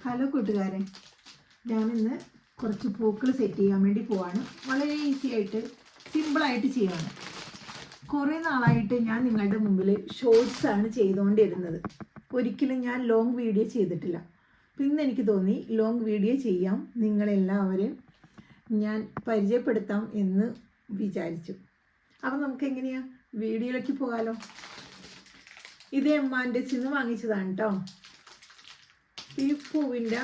Hello കൂട്ടുകാരെ. ഞാനിന്ന് കുറച്ച് പൂക്കൾ സെറ്റ് ചെയ്യാൻ വേണ്ടി പോവാണ്. വളരെ ഈസി ആയിട്ട് സിമ്പിളായിട്ട് ചെയ്യാണ് കുറേ നാളായിട്ട് ഞാൻ നിങ്ങളുടെ മുമ്പിൽ ഷോർട്സ് ആണ് ചെയ്തുകൊണ്ടിരുന്നത് ഒരിക്കലും ഞാൻ ലോങ് വീഡിയോ ചെയ്തിട്ടില്ല. പിന്നെ എനിക്ക് തോന്നി ലോങ് വീഡിയോ ചെയ്യാം. നിങ്ങളെല്ലാവരും ഞാൻ പരിചയപ്പെടുത്താം എന്ന് വിചാരിച്ചു. അപ്പം നമുക്ക് എങ്ങനെയാ? വീഡിയോയിലേക്ക് പോകാലോ. ഇത് എമ്മാന്റെ ചിന്ന് വാങ്ങിച്ചതാണ് കേട്ടോ ഈ പൂവിന്റെ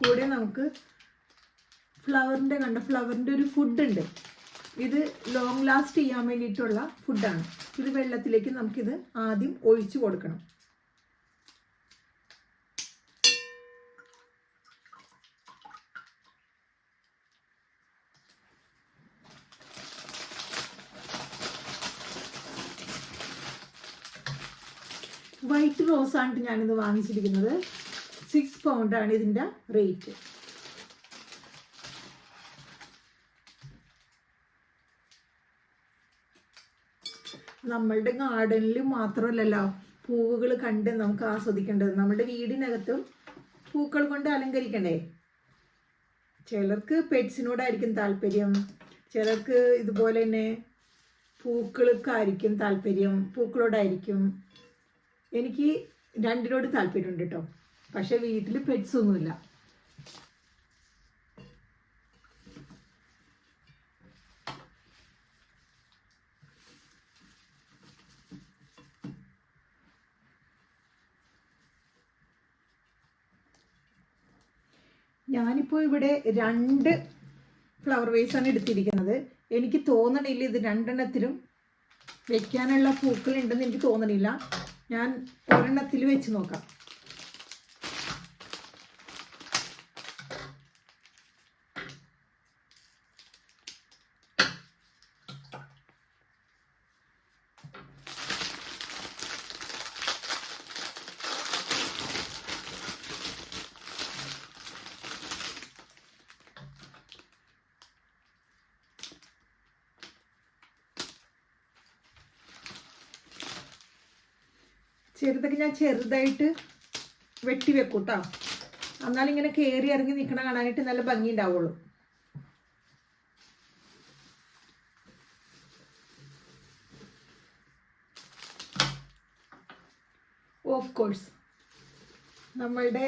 കൂടെ നമുക്ക് ഫ്ലവറിന്റെ കണ്ട ഫ്ലവറിന്റെ ഒരു ഫുഡ് ഉണ്ട്. ഇത് ലോങ് ലാസ്റ്റ് ചെയ്യാൻ വേണ്ടിയിട്ടുള്ള ഫുഡാണ് ഇത് വെള്ളത്തിലേക്ക് നമുക്കിത് ആദ്യം ഒഴിച്ചു കൊടുക്കണം. വൈറ്റ് റോസാണ് ഞാനിത് വാങ്ങിച്ചിരിക്കുന്നത്. സിക്സ് പൗണ്ടാണ് ഇതിന്റെ റേറ്റ് നമ്മളുടെ ഗാർഡനിൽ മാത്രമല്ലല്ലോ പൂവുകൾ കണ്ട് നമുക്ക് ആസ്വദിക്കേണ്ടത്. നമ്മുടെ വീടിനകത്തും പൂക്കൾ കൊണ്ട് അലങ്കരിക്കണ്ടേ? ചിലർക്ക് പെറ്റ്സിനോടായിരിക്കും താല്പര്യം. ചിലർക്ക് ഇതുപോലെ തന്നെ പൂക്കൾക്കായിരിക്കും താല്പര്യം. പൂക്കളോടായിരിക്കും. എനിക്ക് രണ്ടിനോട് താല്പര്യമുണ്ട് കേട്ടോ പക്ഷെ വീട്ടിൽ പെറ്റ്സ് ഒന്നുമില്ല. ഞാനിപ്പോൾ ഇവിടെ രണ്ട് ഫ്ലവർ വേസ് ആണ് എടുത്തിരിക്കുന്നത്. എനിക്ക് തോന്നണില്ല ഇത് രണ്ടെണ്ണത്തിലും വെക്കാനുള്ള പൂക്കൾ ഉണ്ടെന്ന് എനിക്ക് തോന്നണില്ല. ഞാൻ ഒരെണ്ണത്തിൽ വെച്ച് നോക്കാം. ചെറുതൊക്കെ ഞാൻ ചെറുതായിട്ട് വെട്ടി വെക്കും കേട്ടോ എന്നാലിങ്ങനെ കയറി ഇറങ്ങി നിൽക്കണ കാണാനായിട്ട് നല്ല ഭംഗി ഉണ്ടാവുള്ളൂ. ഓഫ് കോഴ്സ് നമ്മളുടെ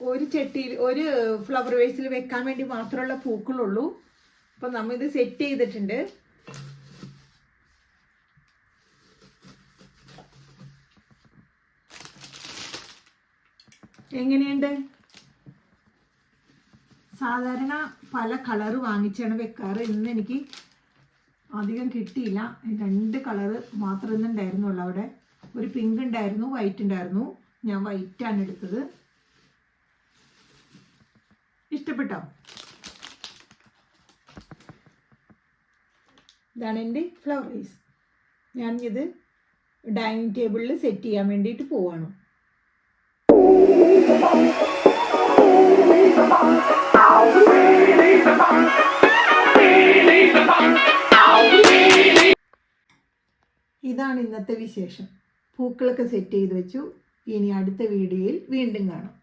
ഒരു ചട്ടിയിൽ ഒരു ഫ്ലവർ വേസിൽ വെക്കാൻ വേണ്ടി മാത്രമുള്ള പൂക്കളുള്ളൂ. അപ്പം ഇത് സെറ്റ് ചെയ്തിട്ടുണ്ട്. എങ്ങനെയുണ്ട്? സാധാരണ പല കളറ് വാങ്ങിച്ചാണ് വെക്കാറ്. ഇന്ന് എനിക്ക് അധികം കിട്ടിയില്ല. രണ്ട് കളറ് മാത്രമേ ഉണ്ടായിരുന്നുള്ളൂ അവിടെ. ഒരു പിങ്ക് ഉണ്ടായിരുന്നു വൈറ്റ് ഉണ്ടായിരുന്നു. ഞാൻ വൈറ്റാണ് എടുത്തത്. ഇഷ്ടപ്പെട്ടോ? ഇതാണ് എന്റെ ഫ്ലവർ റൈസ് ഇത് ഡൈനിങ് ടേബിളിൽ സെറ്റ് ചെയ്യാൻ വേണ്ടിയിട്ട് പോവാണ്. ഇതാണ് ഇന്നത്തെ വിശേഷം. പൂക്കളൊക്കെ സെറ്റ് ചെയ്ത് വെച്ചു. ഇനി അടുത്ത വീഡിയോയിൽ വീണ്ടും കാണാം.